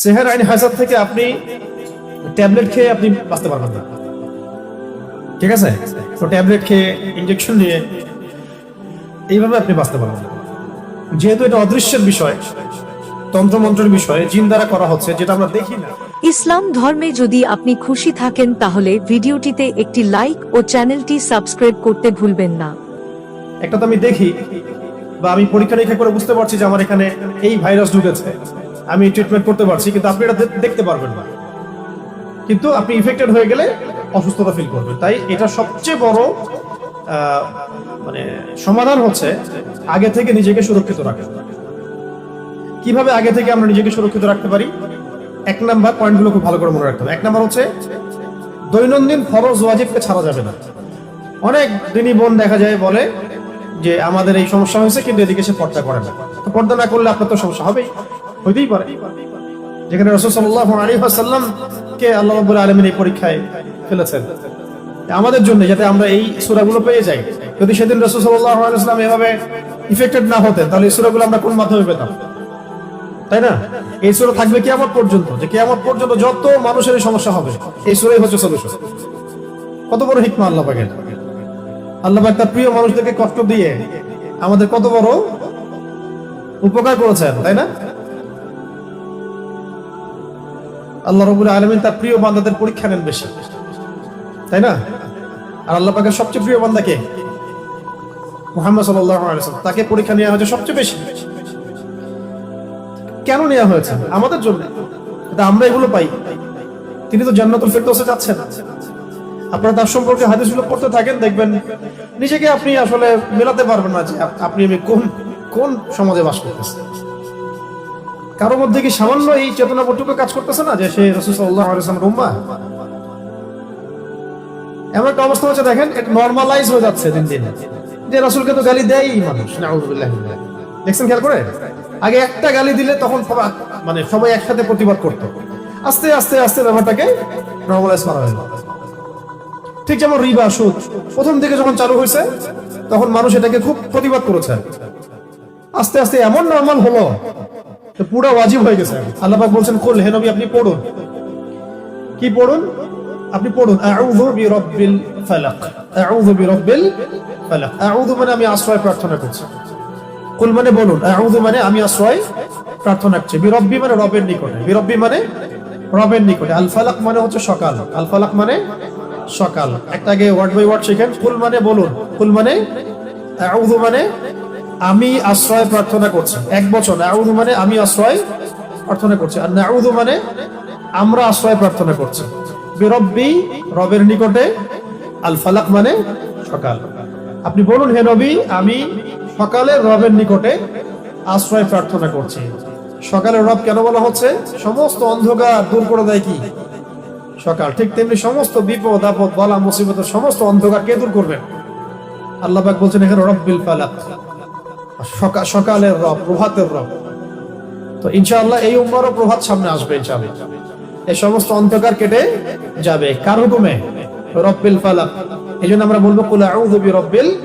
সেহের আইন হাজার থেকে আপনি ট্যাবলেট খেয়ে আপনি বাঁচতে পারবেন না। ঠিক আছে? তো ট্যাবলেট খেয়ে ইঞ্জেকশন নিয়ে এইভাবে আপনি বাঁচতে পারবেন যেহেতু এটা অদৃশ্যের বিষয় তন্ত্রমন্ত্রের বিষয় জিন দ্বারা করা হচ্ছে যেটা আমরা দেখি না। ইসলাম ধর্মে যদি আপনি খুশি থাকেন তাহলে ভিডিওটিতে একটি লাইক ও চ্যানেলটি সাবস্ক্রাইব করতে ভুলবেন না। একটা তো আমি দেখি বা আমি পরীক্ষা নিরীক্ষা করে বুঝতে পারছি যে আমার এখানে এই ভাইরাস ঢুকেছে। আমি ট্রিটমেন্ট করতে পারছি, কিন্তু আপনি এটা দেখতে পারবেন না। কিন্তু আপনি ইফেক্টেড হয়ে গেলে অসুস্থতা ফিল করবেন। তাই এটা সবচেয়ে বড় মানে সমাধান হচ্ছে আগে থেকে নিজেকে সুরক্ষিত রাখা। কীভাবে আগে থেকে আমরা নিজেকে সুরক্ষিত রাখতে পারি? এক নাম্বার পয়েন্টগুলো খুব ভালো করে মনে রাখতে হবে। এক নাম্বার হচ্ছে, দৈনন্দিন ফরজ ওয়াজিবকে ছাড়া যাবে না। অনেক দিনই বোন দেখা যায় বলে যে, আমাদের এই সমস্যা হয়েছে, কিন্তু এদিকে সে পর্দা করে না। পর্দা না করলে আপনার তো সমস্যা হবেই। হইতেই পারে। যেখানে রসুল সাল্লাহ আলী সাল্লাম কে আল্লাহ রব্বুল আলমিন এই পরীক্ষায় ফেলেছেন। আমাদের জন্য যাতে আমরা এই সুরাগুলো পেয়ে যাই। যদি সেদিন রসুল সাল্লাহ আলাইসলাম এভাবে ইফেক্টেড না হতেন, তাহলে এই সুরাগুলো আমরা কোন মাধ্যমে পেতাম? তাই না? এই সুরা থাকবে কেয়ামত পর্যন্ত। যে কেয়ামত পর্যন্ত যত মানুষের সমস্যা হবে, এই সুরাই হচ্ছে সলিউশন কত বড় হিকমা আল্লাহ পাকের। আল্লাহ পাক তার প্রিয় মানুষদেরকে কষ্ট দিয়ে আমাদের কত বড় উপকার করেছেন, তাই না? আল্লাহ রবুল আলমিন তার প্রিয় বান্দাদের পরীক্ষা নেন বেশি। তাই না? আর আল্লাহ পাকের সবচেয়ে প্রিয় বান্দা কে? মোহাম্মদ সাল্লাহ তাকে পরীক্ষা নেওয়া হয়েছে সবচেয়ে বেশি। কেন নেওয়া হয়েছে? আমাদের জন্য। আমরা এগুলো পাই। তিনি তো জান্নাতুল ফেরদৌসে যাচ্ছেন। আপনারা তার সম্পর্কে হাদিসগুলো পড়তে থাকেন, দেখবেন নিজেকে আপনি আসলে মেলাতে পারবেন না যে আপনি আমি কোন কোন সমাজে বাস করতেছেন। কারও মধ্যে কি সামান্য এই চেতনাবোধটুকু কাজ করতেছে না যে সে রসুল সাল্লাহ আলাইসলাম রুম্মা? এমন একটা অবস্থা হচ্ছে, দেখেন, এটা নর্মালাইজ হয়ে যাচ্ছে দিন দিন। যে রসুলকে তো গালি দেয়ই মানুষ দেখছেন খেয়াল করে? আগে একটা গালি দিলে তখন মানে সবাই একসাথে প্রতিবাদ করতো। আস্তে আস্তে আস্তে ব্যাপারটাকে নর্মালাইজ করা হয়ে ঠিক যেমন রিবা, সুদ। প্রথম দিকে যখন চালু হয়েছে, তখন মানুষ এটাকে খুব প্রতিবাদ করেছে। আস্তে আস্তে এমন নর্মাল হলো তো পুরো ওয়াজিব হয়ে গেছে। আল্লাহ বলছেন, কুল হে নবী, আপনি পড়ুন। কি পড়ুন? আপনি পড়ুন, আউযু বিরাব্বিল ফালাক। আউযু বিরাব্বিল ফালাক। আউযু মানে আমি আশ্রয় প্রার্থনা করছি। কুল মানে বলুন, আউযু মানে আমি আশ্রয় প্রার্থনা করছি। বিরব্বি মানে রবের নিকটে। বিরব্বি মানে রবের নিকটে। আল ফালাক মানে হচ্ছে সকাল। আল ফালাক মানে সকাল। একটা আগে ওয়ার্ড বাই ওয়ার্ড শিখেন। কুল মানে বলুন। কুল মানে আউযু মানে আমি আশ্রয় প্রার্থনা করছি। এক বছর আউযু মানে আমি আশ্রয় প্রার্থনা করছি। আর নাউযু মানে আমরা আশ্রয় প্রার্থনা করছি। বিরব্বি, রবের নিকটে, আল ফালাক মানে সকাল। আপনি বলুন, হে নবী, আমি সকালে রবের নিকটে আশ্রয় প্রার্থনা করছি। সকালের রব কেন বলা হচ্ছে? সমস্ত অন্ধকার দূর করে দেয় কি? সকাল। ঠিক তেমনি সমস্ত বিপদ, আপদ, বলা মুসিবতের সমস্ত অন্ধকার কে দূর করবেন আল্লাহ পাক বলছেন, এখানে রব্বিল ফালাক। সকালের রব, প্রভাতের রব। তো ইনশাআল্লাহ এই উম্মারও প্রভাত সামনে আসবে ইনশাআল্লাহ। এই সমস্ত অন্ধকার কেটে যাবে। কার হুকুমে? রব্বিল ফালাক। এই জন্য আমরা বলব, কুল আউযু বিরব্বিল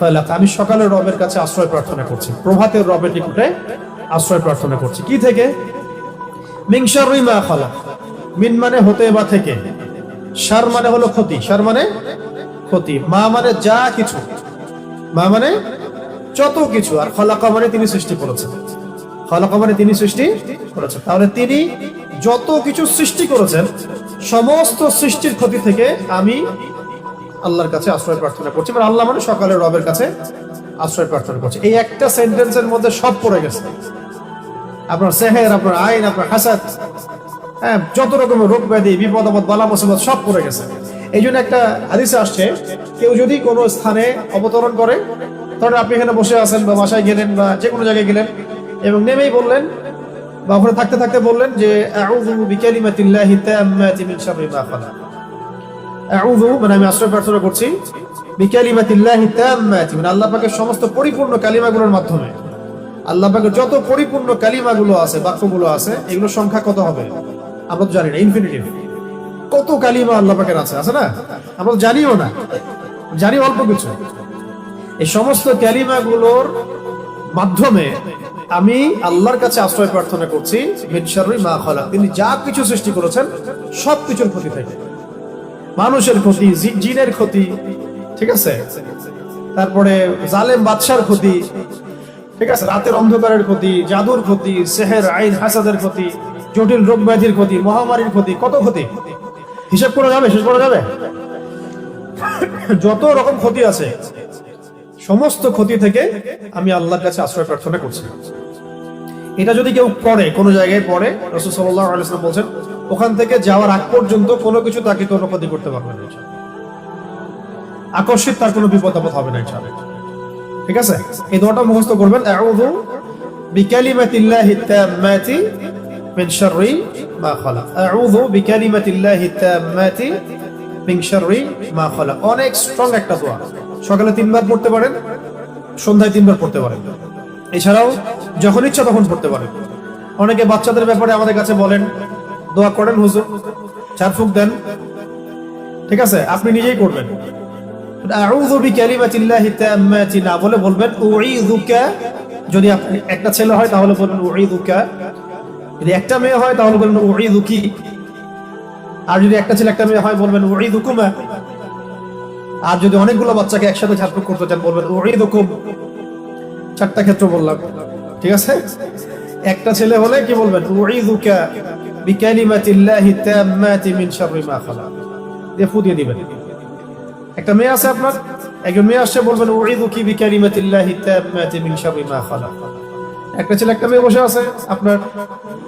ফালাক। আমি সকালের রবের কাছে আশ্রয় প্রার্থনা করছি। প্রভাতের রবের নিকটে আশ্রয় প্রার্থনা করছি। কি থেকে? মিন শাররি মা খালাক। মিন মানে হতে বা থেকে। শার মানে হলো ক্ষতি। শার মানে ক্ষতি। মা মানে যা কিছু। মা মানে যত কিছু আর খলাকা মানে তিনি সৃষ্টি করেছেন। খলাকা মানে তিনি সৃষ্টি করেছেন। তাহলে তিনি যত কিছু সৃষ্টি করেছেন, সমস্ত সৃষ্টির ক্ষতি থেকে আমি আল্লাহর কাছে আশ্রয় প্রার্থনা করছি। মানে আল্লাহ মানে সকালে রবের কাছে আশ্রয় প্রার্থনা করছি। এই একটা সেন্টেন্সের মধ্যে সব পড়ে গেছে। আপনার সেহের, আপনার আইন, আপনার হাসাদ হ্যাঁ যত রকমের রোগ ব্যাধি, বিপদ, আপদ, বালা, মুসিবত সব পড়ে গেছে। এই জন্য একটা হাদিসে আসছে, কেউ যদি কোনো স্থানে অবতরণ করে ধরেন আপনি এখানে বসে আছেন বা বাসায় গেলেন বা যে কোনো জায়গায় গেলেন এবং নেমেই বললেন বা ওখানে থাকতে থাকতে বললেন যে মিন আমি আশ্রয় প্রার্থনা করছি মানে আল্লাহ পাকের সমস্ত পরিপূর্ণ কালিমাগুলোর মাধ্যমে। আল্লাহ পাকের যত পরিপূর্ণ কালিমাগুলো আছে, বাক্যগুলো আছে, এগুলোর সংখ্যা কত হবে? আমরা তো জানি না ইনফিনিটিভ কত কালিমা আল্লাহ পাকের আছে আছে না? আমরা জানিও না। জানি অল্প কিছু। এই সমস্ত কালিমাগুলোর মাধ্যমে আমি আল্লাহর কাছে আশ্রয় প্রার্থনা করছি মা খালাক। তিনি যা কিছু সৃষ্টি করেছেন, সব কিছুর ক্ষতি থেকে। মানুষের ক্ষতি জিনের ক্ষতি, ঠিক আছে? তারপরে জালেম বাদশার ক্ষতি, ঠিক আছে? রাতের অন্ধকারের ক্ষতি, জাদুর ক্ষতি, সেহের আইন হাসাদের ক্ষতি, জটিল রোগ ব্যাধির ক্ষতি, মহামারীর ক্ষতি, কত ক্ষতি? হিসাব করা যাবে? শেষ করা যাবে? যত রকম ক্ষতি আছে সমস্ত ক্ষতি থেকে আমি আল্লাহর কাছে আশ্রয় প্রার্থনা করছি। এটা যদি কেউ পড়ে কোনো জায়গায় পড়ে, রসুল সাল্লাহ আলাইসলাম বলছেন, ওখান থেকে যাওয়ার আগ পর্যন্ত কোনো কিছু তাকে কোনো ক্ষতি করতে পারবে না। আকস্মিক তার কোনো বিপদ আপদ হবে না, ইনশাআল্লাহ। ঠিক আছে? এই দোয়াটা মুখস্থ করবেন। আউযু বিকালিমাতিল্লাহি তাম্মাতি মিন শাররি মা খালাক। আউযু বিকালিমাতিল্লাহি তাম্মাতি মিন শাররি মা খালাক। অনেক স্ট্রং একটা দোয়া। সকালে তিনবার পড়তে পারেন, সন্ধ্যায় তিনবার পড়তে পারেন। এছাড়াও যখন ইচ্ছা তখন পড়তে পারেন। অনেকে বাচ্চাদের ব্যাপারে আমাদের কাছে বলেন, দোয়া করেন হুজুর চার ফুক দেন। ঠিক আছে? আপনি নিজেই করবেন। আউযু বিকালিমাতিল্লাহি তাম্মাতি না বলে বলবেন, উঈযুকা। যদি আপনি একটা ছেলে হয় তাহলে বলবেন, উঈযুকা। যদি একটা মেয়ে হয় তাহলে বলবেন, উঈযুকি। আর যদি একটা ছেলে, একটা মেয়ে হয় বলবেন, উঈযুকুমা। আর যদি অনেকগুলো বাচ্চাকে একসাথে ঝাড়ফুঁক করতে চান, বলবেন উঈযুকুম চারটা ক্ষেত্র বললাম। ঠিক আছে? একটা ছেলে হলে কি বলবেন? উঈযুকা বিকালিমাতিল্লাহি তাম্মাতি মিন শাররি মা খালাক। দিয়ে ফু দিয়ে দিবেন। একটা মেয়ে আছে আপনার? একজন মেয়ে আসছে, বলবেন, উঈদুকি বিকালিমাতিল্লাহি তাম্মাতি মিন শাররি মা খালাক। একটা ছেলে, একটা মেয়ে বসে আছে, আপনার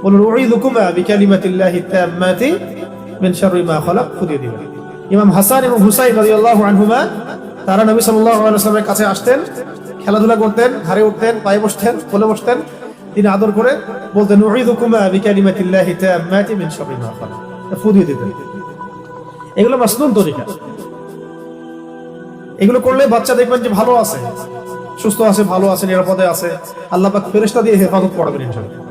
বলুন, উঈদুকুমা বিকালিমাতিল্লাহি তাম্মাতি মিন শাররি মা খালাক? ফুদিয়ে দিবেন। ইমাম হাসান এবং হুসাইন রাদিয়াল্লাহু আনহুমা, তারা নবী সাল্লাল্লাহু কাছে আসতেন, খেলাধুলা করতেন ঘাড়ে উঠতেন, পায়ে বসতেন, কোলে বসতেন। তিনি আদর করে বলতেন এগুলো মাসনুন তরিকা। এগুলো করলে বাচ্চা দেখবেন যে ভালো আছে, সুস্থ আছে, ভালো আছে, নিরাপদে আছে। আল্লাহ পাক ফেরেশতা দিয়ে হেফাজত করবেন ইনশাআল্লাহ।